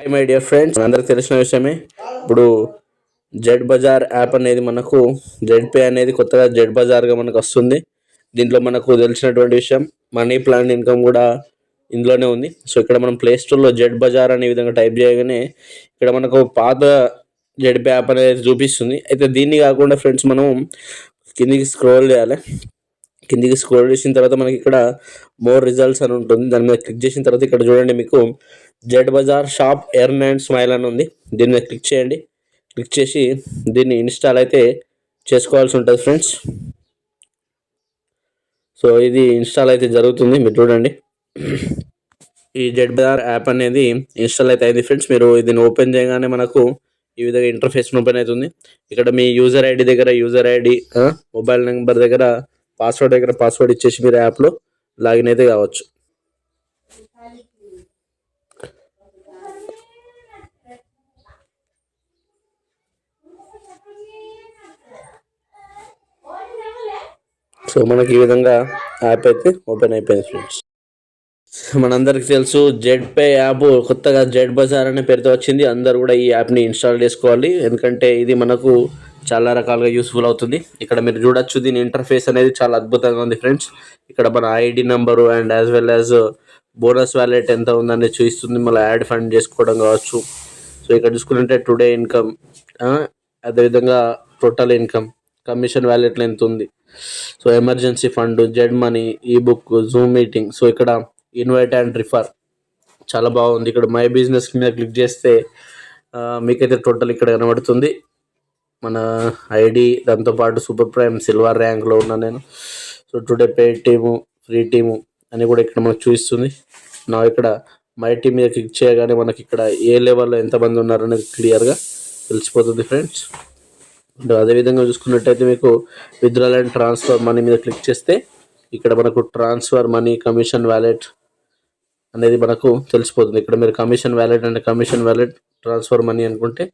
Hi my dear friends అందరికి తెలిసిన విషయమే. ఇప్పుడు జెడ్ బజార్ యాప్ అనేది మనకు జెడ్ పే అనేది కొత్తగా జెడ్ బజార్గా మనకు వస్తుంది. దీంట్లో మనకు తెలిసినటువంటి విషయం మనీ ప్లాన్ ఇన్కమ్ కూడా ఇందులోనే ఉంది. సో ఇక్కడ మనం ప్లే స్టోర్లో జెడ్ బజార్ అనే విధంగా టైప్ చేయగానే ఇక్కడ మనకు పాత జెడ్ పే యాప్ అనేది చూపిస్తుంది. అయితే దీన్ని కాకుండా ఫ్రెండ్స్ మనం కిందికి స్క్రోల్ చేయాలి. కిందికి స్క్రోల్ చేసిన తర్వాత మనకి ఇక్కడ మోర్ రిజల్ట్స్ అని ఉంటుంది. దాని మీద క్లిక్ చేసిన తర్వాత ఇక్కడ చూడండి మీకు Z bazaar shop earn and smile అని ఉంది. దీని మీద క్లిక్ చేయండి. క్లిక్ చేసి దీన్ని ఇన్స్టాల్ అయితే చేసుకోవాల్సి ఉంటుంది ఫ్రెండ్స్. సో ఇది ఇన్స్టాల్ అయితే జరుగుతుంది. మీరు చూడండి. ఈ జెడ్ బజార్ యాప్ అనేది ఇన్స్టాల్ అయితే అయింది ఫ్రెండ్స్. మీరు దీన్ని ఓపెన్ చేయగానే మనకు ఈ విధంగా ఇంటర్ఫేస్ ఓపెన్ అవుతుంది. ఇక్కడ మీ యూజర్ ఐడి దగ్గర యూజర్ ఐడి మొబైల్ నెంబర్ దగ్గర పాస్వర్డ్ దగ్గర పాస్వర్డ్ ఇచ్చేసి మీరు యాప్లో లాగిన్ అయితే కావచ్చు. సో మనకి ఈ విధంగా యాప్ అయితే ఓపెన్ అయిపోయింది ఫ్రెండ్స్ మనందరికి తెలుసు జెడ్ పే యాప్ కొత్తగా జెడ్ బజార్ అనే పేరుతో వచ్చింది. అందరు కూడా ఈ యాప్ని ఇన్స్టాల్ చేసుకోవాలి. ఎందుకంటే ఇది మనకు చాలా రకాలుగా యూస్ఫుల్ అవుతుంది. ఇక్కడ మీరు చూడొచ్చు దీని ఇంటర్ఫేస్ అనేది చాలా అద్భుతంగా ఉంది ఫ్రెండ్స్ ఇక్కడ మన ID number and as well as bonus wallet ఎంత ఉందని చూపిస్తుంది. మళ్ళీ యాడ్ ఫండ్ చేసుకోవడం కావచ్చు. సో ఇక్కడ చూసుకుంటే టుడే ఇన్కమ్ అదేవిధంగా టోటల్ ఇన్కమ్ కమిషన్ వ్యాలెట్లో ఎంత ఉంది. So emergency fund Z money E book zoom meeting. So ఇక్కడ ఇన్వైట్ అండ్ రిఫర్. చాలా బాగుంది. ఇక్కడ మై బిజినెస్ మీద క్లిక్ చేస్తే మీకైతే టోటల్ ఇక్కడ కనబడుతుంది. మన ఐడి దాంతోపాటు సూపర్ ప్రైమ్ సిల్వర్ ర్యాంక్లో ఉన్నా నేను. So today pay team free team అని కూడా ఇక్కడ మనకు చూపిస్తుంది. నా ఇక్కడ మై టీం మీద క్లిక్ చేయగానే మనకి ఇక్కడ ఏ లెవెల్లో ఎంతమంది ఉన్నారనేది క్లియర్గా తెలిసిపోతుంది ఫ్రెండ్స్. అదేవిధంగా చూసుకున్నట్టయితే మీకు విత్డ్రాల్ అండ్ ట్రాన్స్ఫర్ మనీ మీద క్లిక్ చేస్తే ఇక్కడ మనకు ట్రాన్స్ఫర్ మనీ కమిషన్ వ్యాలెట్ అనేది మనకు తెలిసిపోతుంది. ఇక్కడ మీరు commission wallet and commission wallet transfer money అనుకుంటే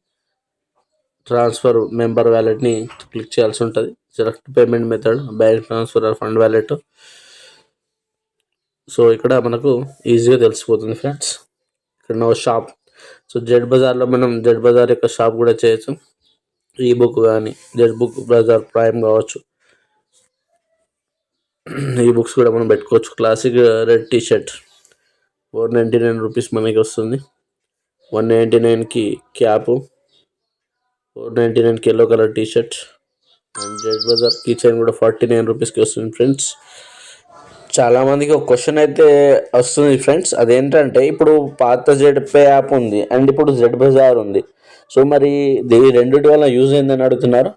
ట్రాన్స్ఫర్ మెంబర్ వ్యాలెట్ని క్లిక్ చేయాల్సి ఉంటుంది. Select payment method bank transfer or fund wallet. So ఇక్కడ మనకు ఈజీగా తెలిసిపోతుంది ఫ్రెండ్స్. ఇక్కడ నో షాప్. సో జెడ్ బజార్లో మనం జెడ్ బజార్ యొక్క షాప్ కూడా చేయొచ్చు. ఈ బుక్ కానీ జస్ట్ బుక్ బ్రదర్ ప్రైమ్ కావచ్చు. ఈ బుక్స్ కూడా మనం పెట్టుకోవచ్చు. Classic red T shirt four ninety nine rupees మనకి వస్తుంది. వన్ నైంటీ నైన్కి క్యాప్ ఫోర్ నైంటీ నైన్కి yellow colour T shirt and Z brother key chain కూడా ఫార్టీ నైన్ రూపీస్కి వస్తుంది ఫ్రెండ్స్ చాలా మందికి ఒక క్వశ్చన్ అయితే వస్తుంది ఫ్రెండ్స్ అదేంటంటే ఇప్పుడు పాత జెడ్ పే యాప్ ఉంది అండ్ ఇప్పుడు జెడ్ బజార్ ఉంది. సో మరి ఈ రెండిటి వల్ల యూజ్ ఏందని అడుగుతున్నారు.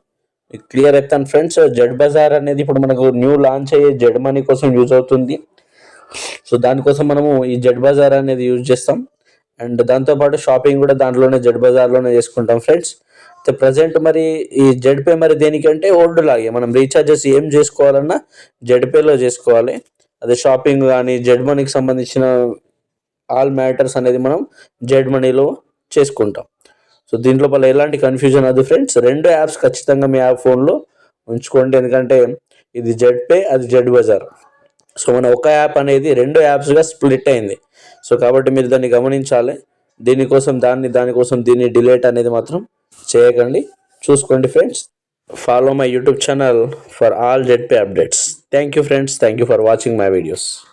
క్లియర్ అవుతాను ఫ్రెండ్స్ జెడ్ బజార్ అనేది ఇప్పుడు మనకు న్యూ లాంచ్ అయ్యే జెడ్ మనీ కోసం యూజ్ అవుతుంది. సో దానికోసం మనము ఈ జెడ్ బజార్ అనేది యూజ్ చేస్తాం. అండ్ దాంతోపాటు షాపింగ్ కూడా దాంట్లోనే జెడ్ బజార్లోనే చేసుకుంటాం ఫ్రెండ్స్ అయితే ప్రజెంట్ మరి ఈ జెడ్ పే మరి దేనికంటే ఓల్డ్ లాగే. మనం రీఛార్జెస్ ఏం చేసుకోవాలన్నా జెడ్ పేలో చేసుకోవాలి. అదే షాపింగ్ కానీ జెడ్ మనీకి సంబంధించిన ఆల్ మ్యాటర్స్ అనేది మనం జెడ్ మనీలో చేసుకుంటాం. సో దీంట్లో పలు ఎలాంటి కన్ఫ్యూజన్ అది ఫ్రెండ్స్ రెండు యాప్స్ ఖచ్చితంగా మీ యాప్ ఫోన్లో ఉంచుకోండి. ఎందుకంటే ఇది జెడ్ పే అది జెడ్ బజార్ సో మన ఒక యాప్ అనేది రెండు యాప్స్గా స్ప్లిట్ అయింది. సో కాబట్టి మీరు దాన్ని గమనించాలి. దీనికోసం దాన్ని దానికోసం దీన్ని డిలేట్ అనేది మాత్రం చేయకండి. చూసుకోండి friends follow my YouTube channel for all Z pay updates Thank you friends. Thank you for watching my videos.